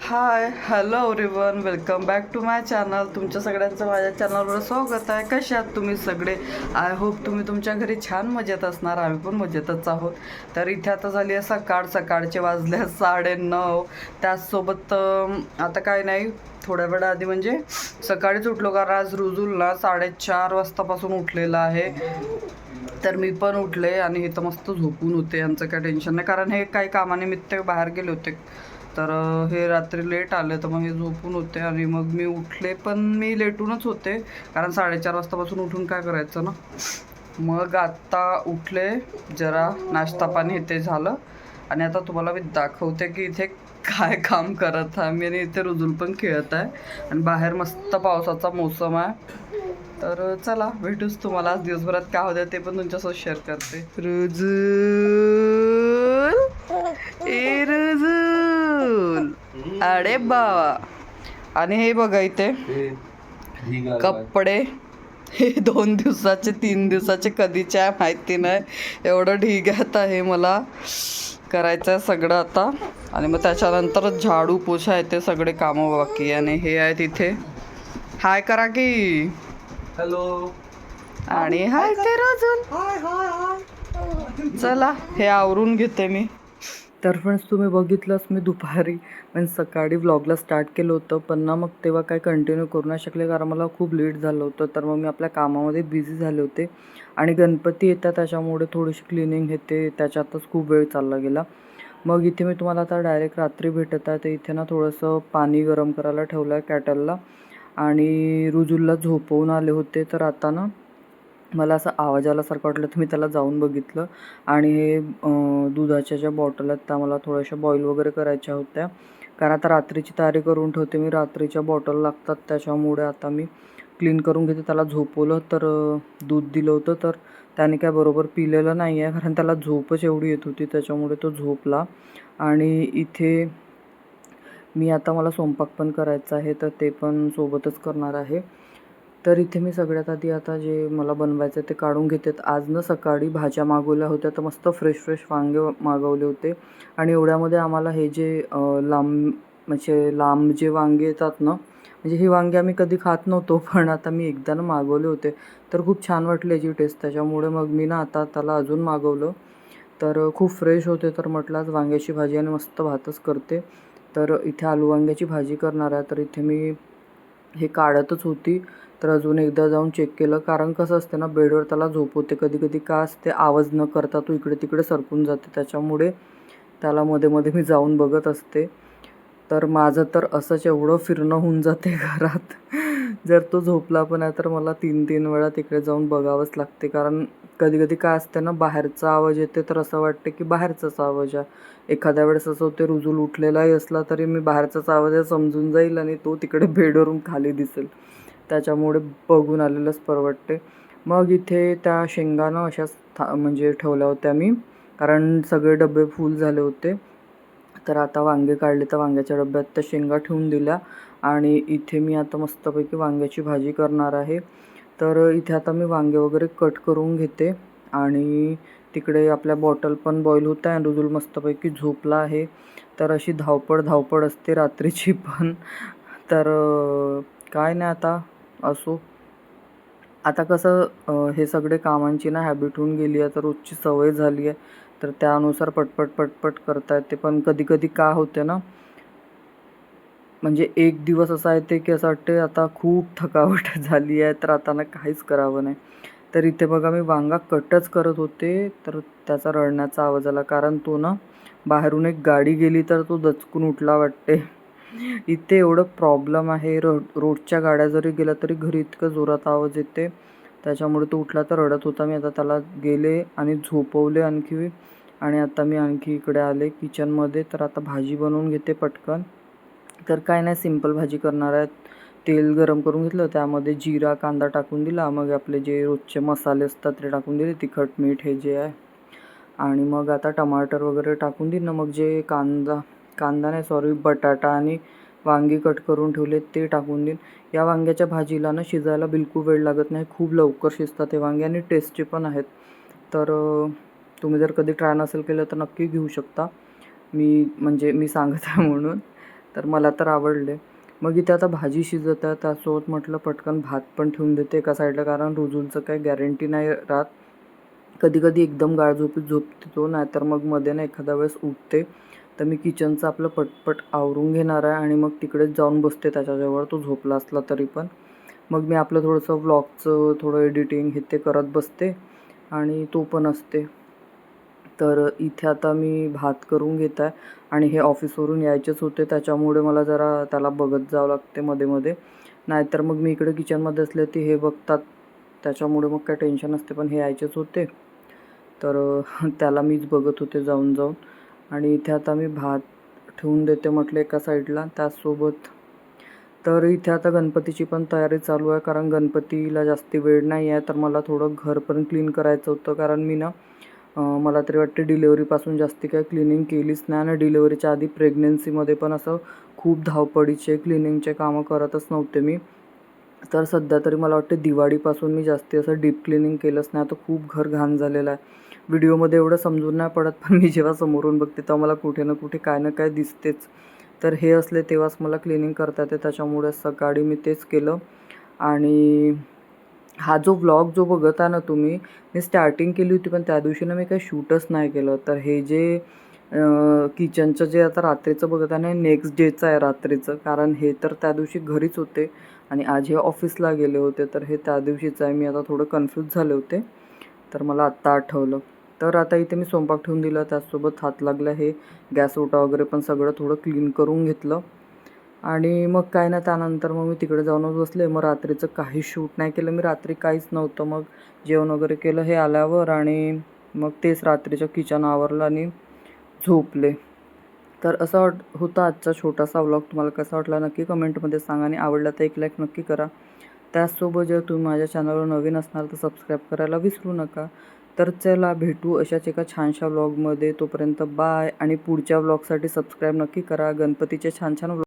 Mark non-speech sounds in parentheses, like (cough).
Hi hello everyone welcome back to my channel तुमच्या सगळ्यांचं माझ्या चॅनलवर स्वागत आहे. कसे आहात तुम्ही सगळे? आय होप तुम्ही तुमच्या घरी छान मजेत असणार. आम्ही पण मजेतच आहोत. तर इथे आता झाली आहे सकाळ. सकाळचे वाजले साडे नऊ त्याचसोबत आता काय नाही. थोड्या वेळा आधी म्हणजे सकाळीच उठलो कारण आज रुजूलला साडेचार वाजतापासून उठलेला आहे. तर मी पण उठले आणि इथं मस्त झोपून होते यांचं काय टेन्शन नाही. कारण हे काही कामानिमित्त बाहेर गेले होते. तर हे रात्री लेट आले तर मग हे झोपून होते आणि मग मी उठले. पण मी लेटूनच होते. कारण साडेचार वाजतापासून उठून काय करायचं ना? मग आत्ता उठले जरा नाश्ता पाणी हे ते झालं. आणि आता तुम्हाला मी दाखवते की इथे काय काम करत आहे? मी आणि इथे रुजूल पण खेळत आहे. आणि बाहेर मस्त पावसाचा मोसम आहे. तर चला भेटूच तुम्हाला. आज दिवसभरात काय होतं ते पण तुमच्यासोबत शेअर करते. रुजूल ए रुजूल. अरे बाबा. आणि हे बघा इथे. कपडे. हे दोन दिवसाचे तीन दिवसाचे कधीचे आहे माहिती नाही. एवढं ढिगात आहे मला. करायचं आहे सगळं आता. आणि मग त्याच्यानंतर झाडू पोछा आहे ते सगळे कामं बाकी आहे. आणि हे आहे तिथे हाय करा की. हॅलो. आणि हाय ते रोजून चला हे आवरून घेते मी. तर फ्रेंड्स तुम्ही बघितलंच मी दुपारी म्हणजे सकाळी व्लॉगला स्टार्ट केलं होतं. पण ना मग तेव्हा काय कंटिन्यू करू नाही शकले कारण मला खूप लेट झालं होतं. तर मग मी आपल्या कामामध्ये बिझी झाले होते. आणि गणपती येतात त्याच्यामुळे थोडीशी क्लिनिंग येते त्याच्यातच खूप वेळ चालला गेला. मग इथे मी तुम्हाला आता डायरेक्ट रात्री भेटत आहे तर इथे ना थोडंसं पाणी गरम करायला ठेवलं आहे कॅटलला आणि रुजूलला झोपवून आले होते तर आता ना मला असं आवाज आल्यासारखं वाटलं तर मी त्याला जाऊन बघितलं. आणि हे दुधाच्या ज्या बॉटल आहेत त्या मला थोड्याशा बॉईल वगैरे करायच्या होत्या. कारण आता रात्रीची तयारी करून ठेवते मी रात्रीच्या बॉटल लागतात त्याच्यामुळे आता मी क्लीन करून घेते त्याला झोपवलं तर दूध दिलं होतं तर त्याने काय बरोबर पिलेलं नाही आहे कारण त्याला झोपच एवढी येत होती त्याच्यामुळे तो झोपला. आणि इथे मी आता मला स्वयंपाक पण करायचा आहे तर ते पण सोबतच करणार आहे. तर इथे मी सगळ्यात आधी आता जे मला बनवायचं ते काढून घेते. आज ना सकाळी भाज्या मागवल्या होत्या तर मस्त फ्रेश फ्रेश वांगे मागवले होते. आणि एवढ्यामध्ये आम्हाला हे जे लांब म्हणजे लांब जे वांगे येतात ना म्हणजे ही वांगी आम्ही कधी खात नव्हतो पण आता मी एकदा ना मागवले होते. तर खूप छान वाटली याची टेस्ट त्याच्यामुळे मग मी ना आता त्याला अजून मागवलं. तर खूप फ्रेश होते तर म्हटलं आज वांग्याची भाजी आणि मस्त भातच करते. तर इथे आलू वांग्याची भाजी करणार आहे. तर इथे मी हे काढतच होती. तर अजून एकदा जाऊन चेक केलं. कारण कसं असतं ना बेडवर त्याला झोप होते. कधी कधी का असते आवाज न करता तो इकडे तिकडे सरकून जाते. त्याच्यामुळे त्याला मध्ये मध्ये मी जाऊन बघत असते. तर माझं तर असंच एवढं फिरणं होऊन जाते घरात. जर तो झोपला पण आहे तर मला तीन तीन वेळा तिकडे जाऊन बघावंच लागते. कारण कधी कधी काय असते ना बाहेरचा आवाज येते तर असं वाटते की बाहेरचाच आवाज आहे. एखाद्या वेळेस असं होते रुजूल उठलेलाही असला तरी मी बाहेरचाच आवाज आहे समजून जाईल आणि तो तिकडे बेडवरून खाली दिसेल. त्याच्यामुळे बघून आलेलंच परवडते. मग इथे त्या शेंगानं अशाच था म्हणजे ठेवल्या होत्या मी. कारण सगळे डबे फुल झाले होते. तर आता वांगे काढले तर वांग्याच्या डब्यात त्या शेंगा ठेवून दिल्या. आणि इथे मी आता मस्तपैकी वांग्याची भाजी करणार आहे. तर इथे आता मी वांगे वगैरे कट करून घेते. आणि तिकडे आपल्या बॉटल पण बॉईल होत आहे. रुजूल मस्तपैकी झोपला आहे. तर अशी धावपळ धावपळ असते रात्रीची पण. तर काय नाही आता. असो. आता कसं हे सगळे कामांची ना हॅबिट होऊन गेली आहे. तर रोजची सवय झाली आहे. तर त्यानुसार पटपट पटपट करता येते पण कधी कधी का होते ना? म्हणजे एक दिवस असा येते की असं वाटते आता खूप थकावट (laughs) झाली आहे तर आता ना काहीच करावं नाही. तर इथे बघा मी वांगा कटच करत होते तर त्याचा रडण्याचा आवाज आला. कारण तो ना बाहेरून एक गाडी गेली तर तो दचकून उठला वाटते इथे एवढं प्रॉब्लेम आहे रो रोडच्या गाड्या जरी गेल्या तरी घरी इतकं जोरात आवाज येते. त्याच्यामुळे तो उठला तर रडत होता. मी आता त्याला गेले आणि झोपवले आणखी. आणि आता मी आणखी इकडे आले किचनमध्ये. तर आता भाजी बनवून घेते पटकन. तर काय नाही सिंपल भाजी करणार आहे. तेल गरम करून घेतलं. त्यामध्ये जिरा कांदा टाकून दिला. मग आपले जे रोजचे मसाले असतात ते टाकून दिले. तिखट मीठ हे जे आहे. आणि मग आता टमाटर वगैरे टाकून देईन मग जे कांदा कांदा नाही सॉरी बटाटा आणि वांगी कट करून ठेवले ते टाकून देईन. या वांग्याच्या भाजीला ना शिजायला बिलकुल वेळ लागत नाही. खूप लवकर शिजतात हे वांगे आणि टेस्टी पण आहेत. तर तुम्ही जर कधी ट्राय नसेल केलं तर नक्की घेऊ शकता. मी म्हणजे मी सांगत आहे म्हणून. तर मला तर आवडले. मग इथे आता भाजी शिजत आहे. त्यासोबत म्हटलं पटकन भात पण ठेवून देते एका साईडला कारण रुजूंचं काही गॅरंटी नाही राहत. कधी कधी एकदम गाळ झोपीत झोपते तो नाहीतर मग मध्ये ना एखाद्या वेळेस उठते. तर मी किचनचं आपलं पटपट आवरून घेणार आहे आणि मग तिकडेच जाऊन बसते त्याच्याजवळ. तो झोपला असला तरी पण. मग मी आपलं थोडंसं व्लॉगचं थोडं एडिटिंग हे ते करत बसते आणि तो पण असते. तर इथे आता मी भात करून घेत आहे आणि हे ऑफिसवरून यायचेच होते. त्याच्यामुळे मला जरा त्याला बघत जावं लागते मध्ये मध्ये. नाहीतर मग मी इकडे किचनमध्ये असले ती हे बघतात. त्याच्यामुळे मग काय टेन्शन असते पण हे यायचेच होते. तर (laughs) त्याला मीच बघत होते जाऊन जाऊन. आणि इथे आता मी भात ठेवून देते म्हटलं एका साईडला त्याचसोबत तर इथे आता गणपतीची पण तयारी चालू आहे कारण गणपतीला जास्ती वेळ नाही आहे. तर मला थोडं घर पण क्लीन करायचं होतं कारण मी ना मला तरी वाटते डिलेवरीपासून जास्ती काय क्लिनिंग केलीच नाही. आणि डिलेवरीच्या आधी प्रेग्नेन्सीमध्ये पण असं खूप धावपळीचे क्लिनिंगचे कामं करतच नव्हते मी. तर सध्या तरी मला वाटते दिवाळीपासून मी जास्ती असं डीप क्लिनिंग केलंच नाही. आता खूप घर घाण झालेलं आहे. व्हिडिओमध्ये एवढं समजून नाही पडत पण मी जेव्हा समोरून बघते तेव्हा मला कुठे ना कुठे काय ना काय दिसतेच. तर हे असले तेव्हाच मला क्लिनिंग करता येते. त्याच्यामुळे सकाळी मी तेच केलं. आणि हा जो व्लॉग जो बघता ना तुम्ही मी स्टार्टिंग केली होती पण त्या दिवशी ना मी काही शूटच नाही केलं. तर हे जे किचनचं जे आता रात्रीचं बघत आहे ना नेक्स्ट डेचं आहे रात्रीचं. कारण हे तर त्या दिवशी घरीच होते आणि आज हे ऑफिसला गेले होते. तर हे त्या दिवशीचं आहे. मी आता थोडं कन्फ्यूज झाले होते. तर मला आत्ता आठवलं. तर आता इथे मी स्वयंपाक ठेवून दिला त्याचसोबत हात लागला हे गॅस ओटा वगैरे पण सगळं थोडं क्लीन करून घेतलं. आणि मग काय ना त्यानंतर मग मी तिकडे जाऊनच बसले. मग रात्रीचं काही शूट नाही केलं. मी रात्री काहीच नव्हतं. मग जेवण वगैरे केलं हे आल्यावर आणि मग तेच रात्रीचं किचन आवरलं आणि झोपले. तर असा वाट होता आजचा छोटासा व्लॉग तुम्हाला कसा वाटला नक्की कमेंटमध्ये सांगा आणि आवडला तर एक लाईक नक्की करा. त्याचसोबत जर तुम्ही माझ्या चॅनलवर नवीन असणार तर सबस्क्राईब करायला विसरू नका. तर चला भेटू अशाच एका छानशा व्लॉगमध्ये तोपर्यंत बाय आणि पुढच्या व्लॉगसाठी सबस्क्राईब नक्की करा. गणपतीचे छान छान vlog